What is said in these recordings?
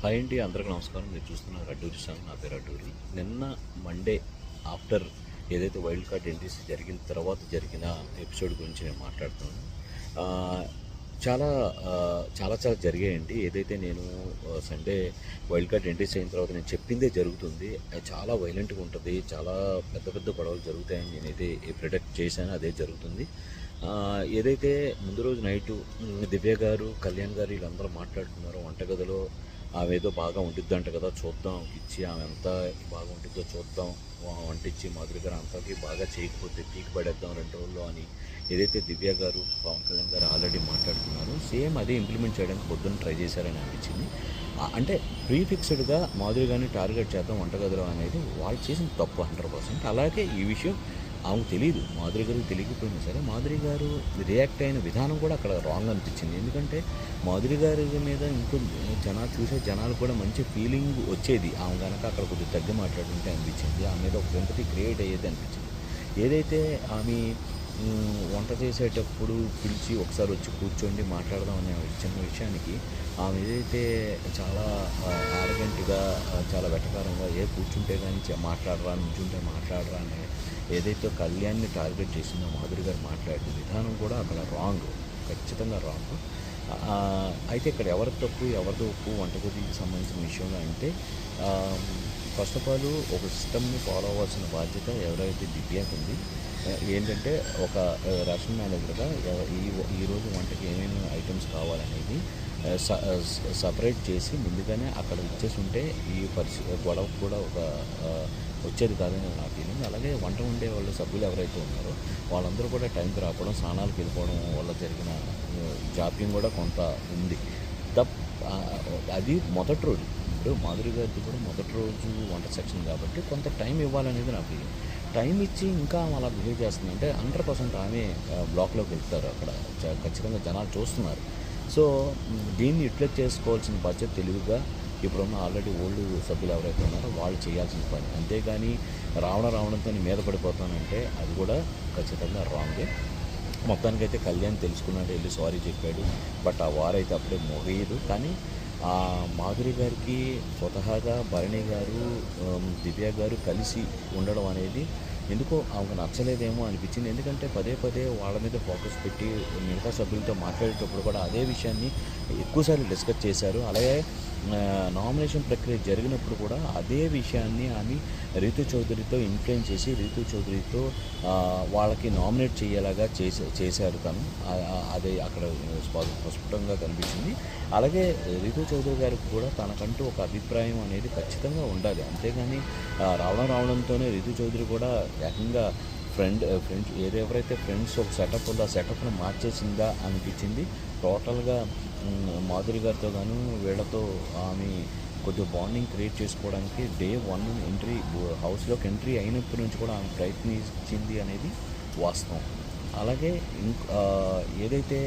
Hi అండి అందరికీ నమస్కారం. మీరు చూస్తున్నారు అడ్డూరి సాంగ్. నా పేరు అడ్డూరి నిన్న మండే ఆఫ్టర్ ఏదైతే వైల్డ్ కార్డ్ ఎంట్రీస్ జరిగిన తర్వాత జరిగిన ఎపిసోడ్ గురించి నేను మాట్లాడుతున్నాను. చాలా చాలా చాలా జరిగాయండి. ఏదైతే నేను సండే వైల్డ్ కార్డ్ ఎంట్రీస్ అయిన తర్వాత నేను చెప్పిందే జరుగుతుంది. అది చాలా వైలెంట్గా ఉంటుంది. చాలా పెద్ద పెద్ద గొడవలు జరుగుతాయని నేనైతే ప్రిడక్ట్ చేశాను అదే జరుగుతుంది. ఏదైతే ముందు రోజు నైటు దివ్య గారు కళ్యాణ్ గారు వీళ్ళందరూ మాట్లాడుకున్నారో వంటగదిలో. ఆమె ఏదో బాగా ఉంటుందంట కదా చూద్దాం. ఇచ్చి ఆమె ఎంత బాగా ఉంటుందో చూద్దాం. వంటిచ్చి మాధురి గారు అంతకి బాగా చేయకపోతే పీక్ పడేద్దాం రెండు రోజుల్లో అని ఏదైతే దివ్య గారు పవన్ కళ్యాణ్ గారు ఆల్రెడీ మాట్లాడుతున్నారు సేమ్ అదే ఇంప్లిమెంట్ చేయడానికి పొద్దున్న ట్రై చేశారని అనిపించింది. అంటే ప్రీఫిక్స్డ్గా మాధురి గారిని టార్గెట్ చేద్దాం వంటగదిలో అనేది వాళ్ళు చేసిన తప్పు హండ్రెడ్ పర్సెంట్. అలాగే ఈ విషయం ఆమెకు తెలియదు మాధురి గారికి తెలియకపోయినా సరే మాధురి గారు రియాక్ట్ అయిన విధానం కూడా అక్కడ రాంగ్ అనిపించింది. ఎందుకంటే మాధురి గారి మీద ఇంకో జనాలు చూసే జనాలు కూడా మంచి ఫీలింగ్ వచ్చేది. ఆమె కనుక అక్కడ కొద్దిగా తగ్గి మాట్లాడుతుంటే అనిపించింది. ఆమె మీద ఒక సింపతి క్రియేట్ అయ్యేది అనిపించింది. ఏదైతే ఆమె వంట చేసేటప్పుడు పిలిచి ఒకసారి వచ్చి కూర్చోండి మాట్లాడదాం అనే చిన్న విషయానికి ఆమె ఏదైతే చాలా ఆరగంటిగా చాలా వెటకారంగా ఏ కూర్చుంటే కానీ మాట్లాడరా నుంచుంటే మాట్లాడరా అనే ఏదైతే కళ్యాణ్ని టార్గెట్ చేసిందో మాధురి గారు మాట్లాడే విధానం కూడా అక్కడ రాంగ్ ఖచ్చితంగా రాంగ్ అయితే ఇక్కడ ఎవరి తప్పు ఎవరిది ఒప్పు వంటగదికి సంబంధించిన విషయంలో అంటే ఫస్ట్ ఆఫ్ ఆల్ ఒక సిస్టమ్ని ఫాలో అవ్వాల్సిన బాధ్యత ఎవరైతే దివ్యాకుంది ఉంది ఏంటంటే ఒక ఆ, రేషన్ మేనేజర్గా ఈరోజు ఈ వంటకి ఏమేమి ఐటమ్స్ కావాలనేది స- సపరేట్ చేసి ముందుగానే అక్కడ ఇచ్చేసి ఉంటే ఈ పరిస్థితి గొడవ కూడా ఒక వచ్చేది కాదని నా ఫీలింగ్. అలాగే వంట ఉండే వాళ్ళ సభ్యులు ఎవరైతే ఉన్నారో వాళ్ళందరూ కూడా టైంకి రావడం స్నానాలకు వెళ్ళిపోవడం వల్ల జరిగిన జాప్యం కూడా కొంత ఉంది. దప్ అది మొదటి రోజు. ఇప్పుడు మాధురి గారికి కూడా మొదటి రోజు వంట సెక్షన్ కాబట్టి కొంత టైం ఇవ్వాలనేది నా ఫీలింగ్. టైం ఇచ్చి ఇంకా అలా బిహేవ్ చేస్తుంది. అంటే హండ్రెడ్ పర్సెంట్ ఆమె బ్లాక్లోకి వెళ్తారు అక్కడ. ఖచ్చితంగా జనాలు చూస్తున్నారు. సో దీన్ని యూటిలైజ్ చేసుకోవాల్సిన బాధ్యత తెలివిగా ఇప్పుడున్న ఆల్రెడీ ఓల్డ్ సభ్యులు ఎవరైతే ఉన్నారో వాళ్ళు చేయాల్సిన పని. అంతేగాని రావడం రావడంతో మీద పడిపోతానంటే అది కూడా ఖచ్చితంగా రాంగే. మొత్తానికైతే కళ్యాణ్ తెలుసుకున్నాడు వెళ్ళి సారీ చెప్పాడు. బట్ ఆ వారైతే అప్పుడే మోగేయదు కానీ ఆ మాధురి గారికి స్వతహాగా భరణి గారు దివ్య గారు కలిసి ఉండడం అనేది ఎందుకో ఆమెకు నచ్చలేదేమో అనిపించింది. ఎందుకంటే పదే పదే వాళ్ళ మీద ఫోకస్ పెట్టి మిగతా సభ్యులతో మాట్లాడేటప్పుడు కూడా అదే విషయాన్ని ఎక్కువసార్లు డిస్కస్ చేశారు. అలాగే నామినేషన్ ప్రక్రియ జరిగినప్పుడు కూడా అదే విషయాన్ని ఆమె రీతు చౌదరితో ఇన్ఫ్లుయెన్స్ చేసి రీతు చౌదరితో వాళ్ళకి నామినేట్ చేయేలాగా చేసే చేశారు తను. అదే అక్కడ స్ఫుటంగా కనిపించింది. అలాగే రీతు చౌదరి గారికి కూడా తనకంటూ ఒక అభిప్రాయం అనేది ఖచ్చితంగా ఉండాలి. అంతేగాని రావడం రావడంతోనే రీతు చౌదరి కూడా ఏకంగా ఫ్రెండ్ ఫ్రెండ్స్ uh, ఏదెవరైతే ఫ్రెండ్స్ ఒక సెటప్ ఉందో ఆ సెటప్ను మార్చేసిందా అనిపించింది. టోటల్గా మాధురి గారితో గాను వీళ్ళతో ఆమె కొద్దిగా బాండింగ్ క్రియేట్ చేసుకోవడానికి డే వన్ ఎంట్రీ హౌస్లోకి ఎంట్రీ అయినప్పటి నుంచి కూడా ఆమె ప్రయత్నించింది అనేది వాస్తవం. అలాగే ఏదైతే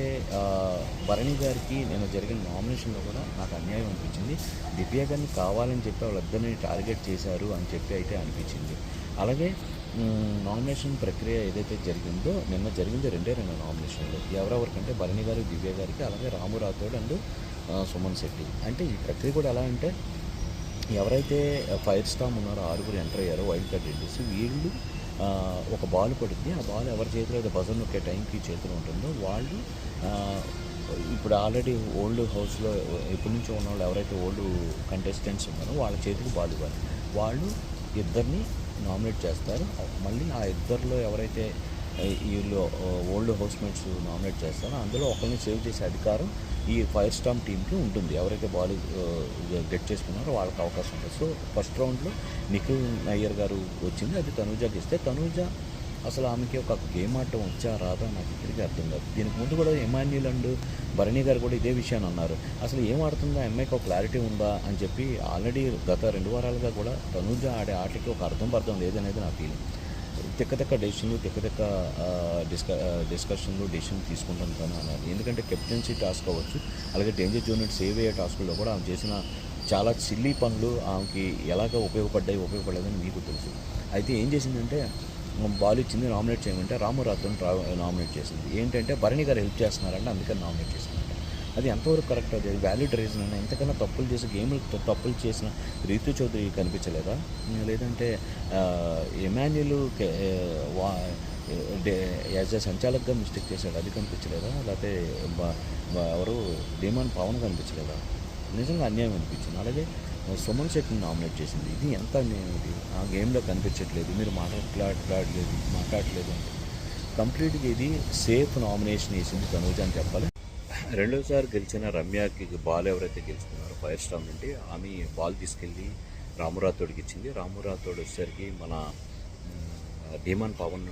భరణి గారికి నేను జరిగిన నామినేషన్లో కూడా నాకు అన్యాయం అనిపించింది. దివ్య గారిని కావాలని చెప్పి వాళ్ళిద్దరిని టార్గెట్ చేశారు అని చెప్పి అయితే అనిపించింది. అలాగే నామినేషన్ ప్రక్రియ ఏదైతే జరిగిందో నిన్న జరిగింది రెండే రెండు నామినేషన్లు ఎవరెవరికంటే భరణి గారు దివ్య గారికి అలాగే రాము రాథోడ్ అండ్ సుమన్ శెట్టి. అంటే ఈ ప్రక్రియ కూడా ఎలా అంటే ఎవరైతే ఫైర్ స్టామ్ ఉన్నారో ఆరుగురు ఎంటర్ అయ్యారో వైల్డ్ కార్డ్ ఎంట్రీస్ వీళ్ళు ఒక బాల్ పడుతుంది ఆ బాల్ ఎవరి చేతిలో అయితే బజర్ నొక్కే టైంకి చేతిలో ఉంటుందో వాళ్ళు ఇప్పుడు ఆల్రెడీ ఓల్డ్ హౌస్లో ఎప్పటి నుంచో ఉన్న వాళ్ళు ఎవరైతే ఓల్డ్ కంటెస్టెంట్స్ ఉన్నారో వాళ్ళ చేతికి బాల్ ఇవ్వాలి. వాళ్ళు ఇద్దరిని నామినేట్ చేస్తారు. మళ్ళీ ఆ ఇద్దరిలో ఎవరైతే వీళ్ళు ఓల్డ్ హౌస్ మేట్స్ నామినేట్ చేస్తారో అందులో ఒకరిని సేవ్ చేసే అధికారం ఈ ఫైర్ స్టామ్ టీంకి ఉంటుంది. ఎవరైతే బాల్ గెట్ చేసుకున్నారో వాళ్ళకి అవకాశం ఉంటుంది. సో ఫస్ట్ రౌండ్లో నిఖిల్ నయ్యర్ గారు వచ్చింది. అది తనూజాకి ఇస్తే తనూజ అసలు ఆమెకి ఒక గేమ్ ఆడటం వచ్చా రాదా? నాకు ఇప్పటికీ అర్థం కాదు. దీనికి ముందు కూడా ఎమాన్యుల్ అండ్ భరణి గారు కూడా ఇదే విషయాన్ని అన్నారు. అసలు ఏం ఆడుతుందా అమ్మాయికి ఒక క్లారిటీ ఉందా అని చెప్పి ఆల్రెడీ గత రెండు వారాలుగా కూడా తనుజ ఆడే ఆటకి ఒక అర్థం పర్థం లేదనేది నా ఫీలింగ్ తిక్క తిక్క డెసిషన్లు తిక్క తిక్క డిస్క డిస్కషన్లు డెసిషన్ తీసుకుంటాను తను అన్నారు ఎందుకంటే కెప్టెన్సీ టాస్క్ అవ్వచ్చు అలాగే డేంజర్ జోన్ సేవ్ అయ్యే టాస్కుల్లో కూడా ఆమె చేసిన చాలా సిల్లీ పనులు ఆమెకి ఎలాగ ఉపయోగపడ్డాయి ఉపయోగపడలేదని మీకు తెలుసు. అయితే ఏం చేసిందంటే బాల్ ఇచ్చింది నామినేట్ చేయమంటే రాము రా నామినేట్ చేసింది. ఏంటంటే భరణి గారు హెల్ప్ చేస్తున్నారంటే అందుకని నామినేట్ చేసిందంట. అది ఎంతవరకు కరెక్ట్? అది వ్యాలిడ్ రీజన్ అని ఎంతకన్నా తప్పులు చేసి గేమ్లు తప్పులు చేసిన రీతు చౌదరి కనిపించలేదా? లేదంటే ఎమాన్యుల్ వా యాజ్ ఎ సంచాలకుగా మిస్టేక్ చేశాడు. అది కనిపించలేదా? లేకపోతే ఎవరు? డిమాండ్ పవన్ కనిపించలేదా? నిజంగా అన్యాయం అనిపించింది. అలాగే సుమన్ శెట్టిని నామినేట్ చేసింది. ఇది ఎంత నేను ఇది ఆ గేమ్లో కనిపించట్లేదు. మీరు మాట్లాడలేదు మాట్లాడట్లేదు అంటే. కంప్లీట్గా ఇది సేఫ్ నామినేషన్ వేసింది తనూజ అని చెప్పాలి. రెండోసారి గెలిచిన రమ్యకి బాల్ ఎవరైతే గెలుచుకున్నారో ఫైర్ స్టామ్ నుండి ఆమె బాల్ తీసుకెళ్ళి రామురాతోడికి ఇచ్చింది. రామురాతోడు వచ్చేసరికి మన మ్, పవన్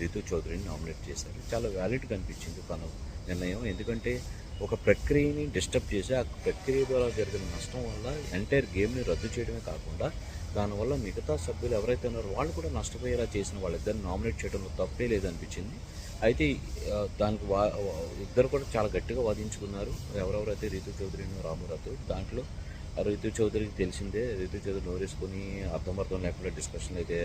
రితు చౌదరిని నామినేట్ చేశారు. చాలా వ్యాలిడ్గా అనిపించింది తన నిర్ణయం. ఎందుకంటే ఒక ప్రక్రియని డిస్టర్బ్ చేసి ఆ ప్రక్రియ ద్వారా జరిగిన నష్టం వల్ల ఎంటైర్ గేమ్ని రద్దు చేయడమే కాకుండా దానివల్ల మిగతా సభ్యులు ఎవరైతే ఉన్నారో వాళ్ళు కూడా నష్టపోయేలా చేసిన వాళ్ళిద్దరిని నామినేట్ చేయడంలో తప్పే లేదనిపించింది. అయితే దానికి వా ఇద్దరు కూడా చాలా గట్టిగా వాదించుకున్నారు. ఎవరెవరైతే రీతు చౌదరిని రామురాతు దాంట్లో ఆ రీతు చౌదరికి తెలిసిందే రీతు చౌదరి నోరేసుకొని అర్థం అర్థం లేకుండా డిస్కషన్ అయితే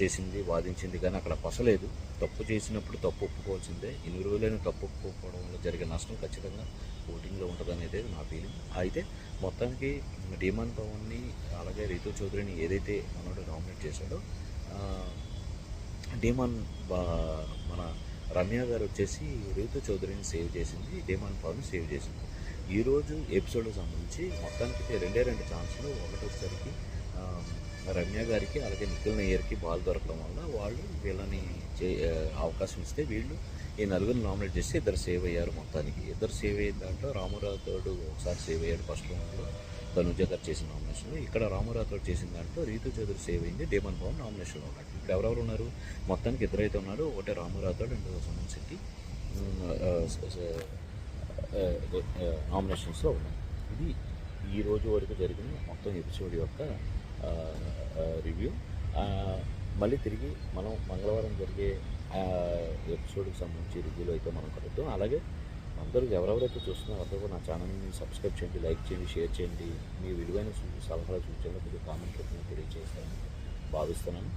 చేసింది వాదించింది కానీ అక్కడ పసలేదు తప్పు చేసినప్పుడు తప్పు ఒప్పుకోవాల్సిందే. ఇన్ని రోజులైన తప్పు ఒప్పుకోవడం వల్ల జరిగే నష్టం ఖచ్చితంగా ఓటింగ్లో ఉంటుందనేది నా ఫీలింగ్ అయితే మొత్తానికి డిమాన్ పవన్ని అలాగే రీతు చౌదరిని ఏదైతే మనోడు నామినేట్ చేశాడో ఆ, డిమాన్ బా- మన రమ్య గారు వచ్చేసి రీతు చౌదరిని సేవ్ చేసింది డిమాన్ పవన్ సేవ్ చేసింది. ఈరోజు ఎపిసోడ్కి సంబంధించి మొత్తానికి రెండే రెండు ఛాన్స్లు ఒకటి రమ్య గారికి అలాగే నిఖిల్ నయ్యర్కి బాల్ దొరకడం వల్ల వాళ్ళు వీళ్ళని చే అవకాశం ఇస్తే వీళ్ళు ఈ నలుగురు నామినేట్ చేసి ఇద్దరు సేవ్ అయ్యారు మొత్తానికి. ఇద్దరు సేవ్ అయిన దాంట్లో రామరాథోడు ఒకసారి సేవ్ అయ్యాడు ఫస్ట్ రౌండ్లో. తనుజ గారు చేసిన నామినేషన్లో. ఇక్కడ రామరాథోడు చేసిన దాంట్లో రీతు చౌదరి సేవ్ అయింది. డేమన్ భవన్ నామినేషన్లో ఉన్నాడు. ఇప్పుడు ఎవరెవరు ఉన్నారు? మొత్తానికి ఇద్దరైతే ఉన్నారు. ఒకటే రామరాథోడ్ అండ్ సుమన్ శెట్టి. నామినేషన్స్లో ఉన్నాయి ఇది ఈ రోజు వరకు జరిగిన మొత్తం ఎపిసోడ్ యొక్క రివ్యూ మళ్ళీ తిరిగి మనం మంగళవారం జరిగే ఎపిసోడ్కి సంబంధించి రివ్యూలో అయితే మనం కలుద్దాం. అలాగే అందరూ ఎవరెవరైతే చూస్తున్నారో అందరూ కూడా నా ఛానల్ని సబ్స్క్రైబ్ చేయండి లైక్ చేయండి షేర్ చేయండి. మీ విలువైన సూ- సలహాలు సూచనలు కొద్దిగా కామెంట్ రూపంలో తెలియజేస్తాను భావిస్తున్నాను.